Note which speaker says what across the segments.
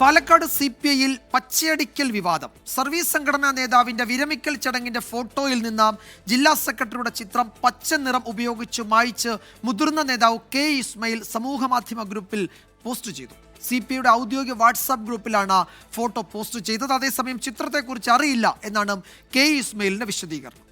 Speaker 1: Palakkad C P ഐയിൽ പച്ചയടിക്കൽ വിവാദം. Service സംഘടനാ നേതാവിന്റെ വിരമിക്കൽ ചടങ്ങിന്റെ ഫോട്ടോയിൽ നിന്നാം ജില്ലാ സെക്രട്ടറിയുടെ ചിത്രം പച്ച നിറം ഉപയോഗിച്ച് മായ്ച്ച് മുതിർന്ന നേതാവ് കെ ഇസ്മയിൽ സമൂഹമാധ്യമ ഗ്രൂപ്പിൽ പോസ്റ്റ് ചെയ്തു. സി പി ഐയുടെ ഔദ്യോഗിക വാട്സാപ്പ് ഗ്രൂപ്പിലാണ് ഫോട്ടോ പോസ്റ്റ് ചെയ്തത്. അതേസമയം ചിത്രത്തെക്കുറിച്ച് അറിയില്ല എന്നാണ് കെ ഇസ്മയിലിന്റെ വിശദീകരണം.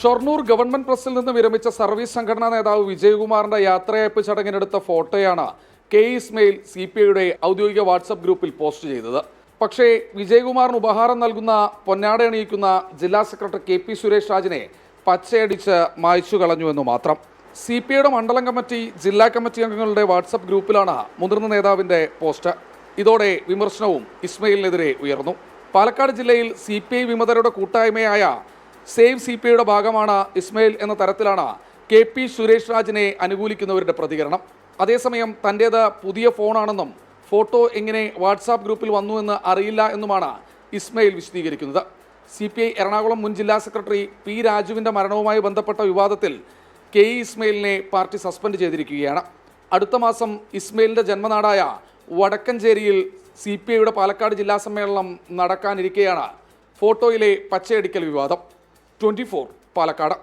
Speaker 2: ഷൊർണൂർ ഗവൺമെന്റ് പ്രസിൽ നിന്ന് വിരമിച്ച സർവീസ് സംഘടനാ നേതാവ് വിജയകുമാറിന്റെ യാത്രയയപ്പ് ചടങ്ങിനെടുത്ത ഫോട്ടോയാണ് കെ ഇസ്മയിൽ സി പി ഐയുടെ ഔദ്യോഗിക വാട്സപ്പ് ഗ്രൂപ്പിൽ പോസ്റ്റ് ചെയ്തത്. പക്ഷേ വിജയകുമാറിന് ഉപഹാരം നൽകുന്ന പൊന്നാട അണിയിക്കുന്ന ജില്ലാ സെക്രട്ടറി കെ പി സുരേഷ് രാജിനെ പച്ചയടിച്ച് മായ്ച്ചു എന്ന് മാത്രം. സി പി ഐയുടെ മണ്ഡലം കമ്മിറ്റി ജില്ലാ കമ്മിറ്റി അംഗങ്ങളുടെ വാട്സപ്പ് ഗ്രൂപ്പിലാണ് മുതിർന്ന നേതാവിന്റെ പോസ്റ്റ്. ഇതോടെ വിമർശനവും ഇസ്മയിലിനെതിരെ ഉയർന്നു. പാലക്കാട് ജില്ലയിൽ സി പി ഐ വിമതരുടെ കൂട്ടായ്മയായ സേവ് സി പി ഐയുടെ ഭാഗമാണ് ഇസ്മയിൽ എന്ന തരത്തിലാണ് കെ പി സുരേഷ് രാജിനെ അനുകൂലിക്കുന്നവരുടെ പ്രതികരണം. അതേസമയം തന്റേത് പുതിയ ഫോണാണെന്നും ഫോട്ടോ എങ്ങനെ വാട്സാപ്പ് ഗ്രൂപ്പിൽ വന്നു എന്ന് അറിയില്ല എന്നുമാണ് ഇസ്മയിൽ വിശദീകരിക്കുന്നത്. സി പി ഐ എറണാകുളം മുൻ ജില്ലാ സെക്രട്ടറി പി രാജുവിന്റെ മരണവുമായി ബന്ധപ്പെട്ട വിവാദത്തിൽ കെ ഇ ഇസ്മയിലിനെ പാർട്ടി സസ്പെൻഡ് ചെയ്തിരിക്കുകയാണ്. അടുത്ത മാസം ഇസ്മയിലിന്റെ ജന്മനാടായ വടക്കഞ്ചേരിയിൽ സി പി ഐയുടെ പാലക്കാട് ജില്ലാ സമ്മേളനം നടക്കാനിരിക്കെയാണ് ഫോട്ടോയിലെ പച്ചയടിക്കൽ വിവാദം. ട്വന്റി പാലക്കാട്.